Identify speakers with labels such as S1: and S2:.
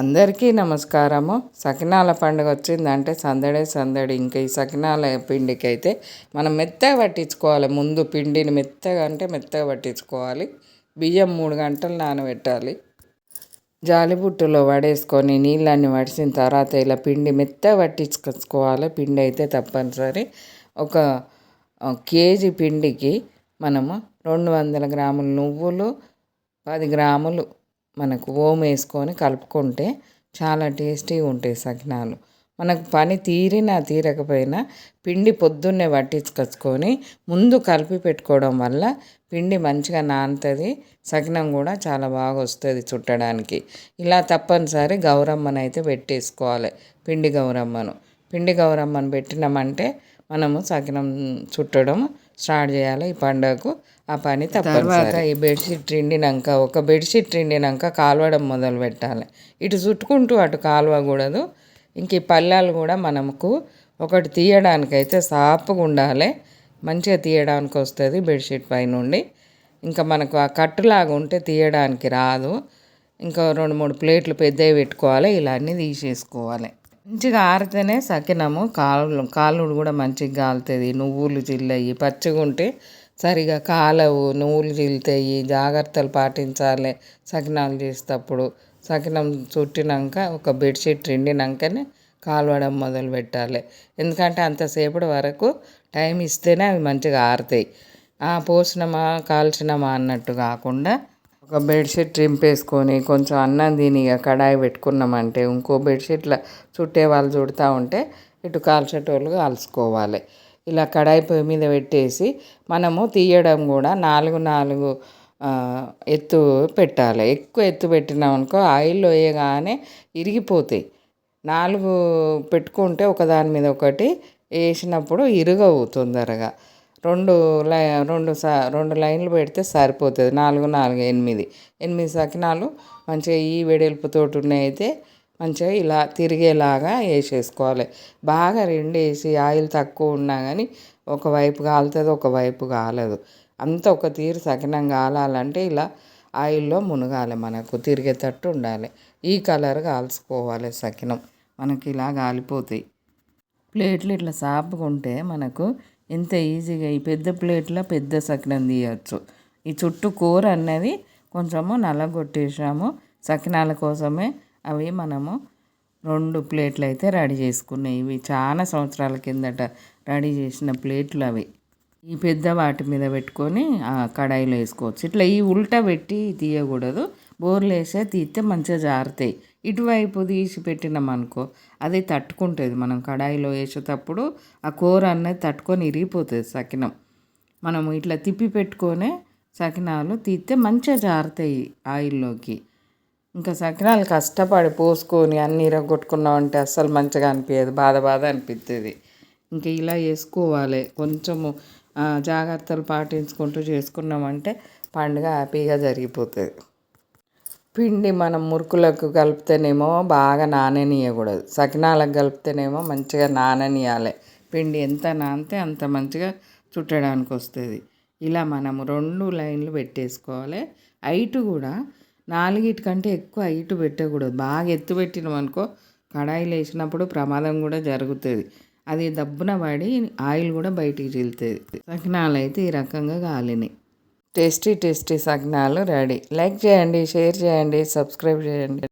S1: అందరికీ నమస్కారము. సకినాల పండుగ వచ్చిందంటే సందడే సందడి. ఇంకా ఈ సకినాల పిండికి అయితే మనం మెత్తగా పట్టించుకోవాలి. ముందు పిండిని మెత్తగా అంటే మెత్తగా పట్టించుకోవాలి. బియ్యం మూడు గంటలు నానబెట్టాలి. జాలిబుట్టులో వడేసుకొని నీళ్ళన్ని వడిసిన తర్వాత ఇలా పిండి మెత్తగా పట్టించుకోవాలి. పిండి అయితే తప్పనిసరి. ఒక కేజీ పిండికి మనము రెండు వందల గ్రాముల నువ్వులు పది గ్రాములు మనకు ఓం వేసుకొని కలుపుకుంటే చాలా టేస్టీగా ఉంటాయి సకినాలు. మనకు పని తీరినా తీరకపోయినా పిండి పొద్దున్నే పట్టించుకొచ్చుకొని ముందు కలిపి పెట్టుకోవడం వల్ల పిండి మంచిగా నానుతుంది సకినం కూడా చాలా బాగా వస్తుంది చుట్టడానికి. ఇలా తప్పనిసరి గౌరమ్మనైతే పెట్టేసుకోవాలి పిండి గౌరమ్మను. పిండి గౌరమ్మను పెట్టినామంటే మనము సకినం చుట్టడం స్టార్ట్ చేయాలి ఈ పండగకు. ఆ పని తర్వాత ఈ బెడ్షీట్ రిండినాక ఒక బెడ్షీట్ రిండినాక కాలవడం మొదలు పెట్టాలి. ఇటు చుట్టుకుంటూ అటు కాలువకూడదు ఇంక ఈ పళ్ళాలు కూడా మనకు ఒకటి తీయడానికైతే సాపుగా ఉండాలి. మంచిగా తీయడానికి వస్తుంది బెడ్షీట్ పై నుండి ఇంకా మనకు ఆ కట్టులాగా ఉంటే తీయడానికి రాదు. ఇంకా రెండు మూడు ప్లేట్లు పెద్దవి పెట్టుకోవాలి. ఇలా అన్నీ తీసేసుకోవాలి. మంచిగా ఆరితేనే సకినము. కాళ్ళు కాళ్ళు కూడా మంచిగా కాలుతుంది. నువ్వులు చిల్లయి. పచ్చిగా ఉంటే సరిగా కాలవు. నువ్వులు చిల్లుతాయి. జాగ్రత్తలు పాటించాలి. సకినాలు చేసేటప్పుడు. సకినం చుట్టినాక ఒక బెడ్షీట్ రిండినాకనే కాలవడం మొదలు పెట్టాలి. ఎందుకంటే అంతసేపటి వరకు టైం ఇస్తేనే అవి మంచిగా ఆరుతాయి. పోసినమా కాల్చినమా అన్నట్టు కాకుండా ఒక బెడ్షీట్ రింపేసుకొని కొంచెం అన్నం తిని కడాయి పెట్టుకున్నామంటే ఇంకో బెడ్షీట్ల చుట్టే వాళ్ళు చుడతా ఉంటే ఇటు కాల్చేటోళ్ళు కాల్చుకోవాలి. ఇలా కడాయి పొయ్యి మీద పెట్టేసి మనము తీయడం కూడా నాలుగు నాలుగు ఎత్తు పెట్టాలి. ఎక్కువ ఎత్తు పెట్టినాం అనుకో ఆయిల్లో వేయగానే ఇరిగిపోతాయి. నాలుగు పెట్టుకుంటే ఒకదాని మీద ఒకటి వేసినప్పుడు ఇరుగవు తొందరగా. రెండు లై రెండు స రెండు లైన్లు పెడితే సరిపోతుంది. నాలుగు నాలుగు ఎనిమిది. ఎనిమిది సకినాలు మంచిగా ఈ వెడల్పుతోటి అయితే మంచిగా ఇలా తిరిగేలాగా వేసేసుకోవాలి. బాగా రెండు వేసి ఆయిల్ తక్కువ ఉన్నా కానీ ఒకవైపు కాలుతుంది ఒకవైపు కాలదు. అంత ఒక తీరు సకినం కాలాలంటే ఇలా ఆయిల్లో మునగాలి మనకు తిరిగేటట్టు ఉండాలి. ఈ కలర్ కాల్చుకోవాలి సకినం. మనకి ఇలా కాలిపోతాయి. ప్లేట్లు ఇట్లా సాపుకుంటే మనకు ఎంత ఈజీగా ఈ పెద్ద ప్లేట్లో పెద్ద సకినం తీయచ్చు. ఈ చుట్టూ కూర అన్నది కొంచెము నల్లగొట్టేసాము సకినాల కోసమే అవి మనము రెండు ప్లేట్లు అయితే రెడీ చేసుకున్నాయి. ఇవి చాలా సంవత్సరాల కిందట రెడీ చేసిన ప్లేట్లు అవి. ఈ పెద్ద వాటి మీద పెట్టుకొని కడాయిలో వేసుకోవచ్చు. ఇట్లా ఈ ఉల్టా పెట్టి తీయకూడదు. బోర్లు వేసే తీస్తే మంచిగా జారుతాయి. ఇటువైపు తీసి పెట్టినామనుకో అది తట్టుకుంటుంది. మనం కడాయిలో వేసేటప్పుడు ఆ కూర అనేది తట్టుకొని ఇరిగిపోతుంది సకినం. మనం ఇట్లా తిప్పి పెట్టుకొని సకినాలు తీస్తే మంచిగా జారుతాయి ఆయిల్లోకి. ఇంకా సకినాలు కష్టపడి పోసుకొని అన్ని ఇరగొట్టుకున్నామంటే అస్సలు మంచిగా అనిపించదు బాధ బాధ అనిపిస్తుంది ఇంకా ఇలా వేసుకోవాలి. కొంచెము జాగ్రత్తలు పాటించుకుంటూ చేసుకున్నామంటే పండుగ హ్యాపీగా జరిగిపోతుంది. పిండి మనం మురుకులకు కలిపితేనేమో బాగా నాననీయకూడదు. సకినాలకు కలిపితేనేమో మంచిగా నాననీయాలి. పిండి ఎంత నానితే అంత మంచిగా చుట్టడానికి వస్తుంది. ఇలా మనం రెండు లైన్లు పెట్టేసుకోవాలి. హైట్ కూడా నాలుగిటి కంటే ఎక్కువ హైట్ పెట్టకూడదు. బాగా ఎత్తు పెట్టినాం అనుకో కడాయిలు వేసినప్పుడు ప్రమాదం కూడా జరుగుతుంది. అది దబ్బున పడి ఆయిల్ కూడా బయటికి చిల్లుతుంది సకినాలు అయితే ఈ రకంగా కాలినాయి. టేస్టీ టేస్టీ సగ్నాలు రెడీ. లైక్ చేయండి షేర్ చేయండి సబ్స్క్రైబ్ చేయండి.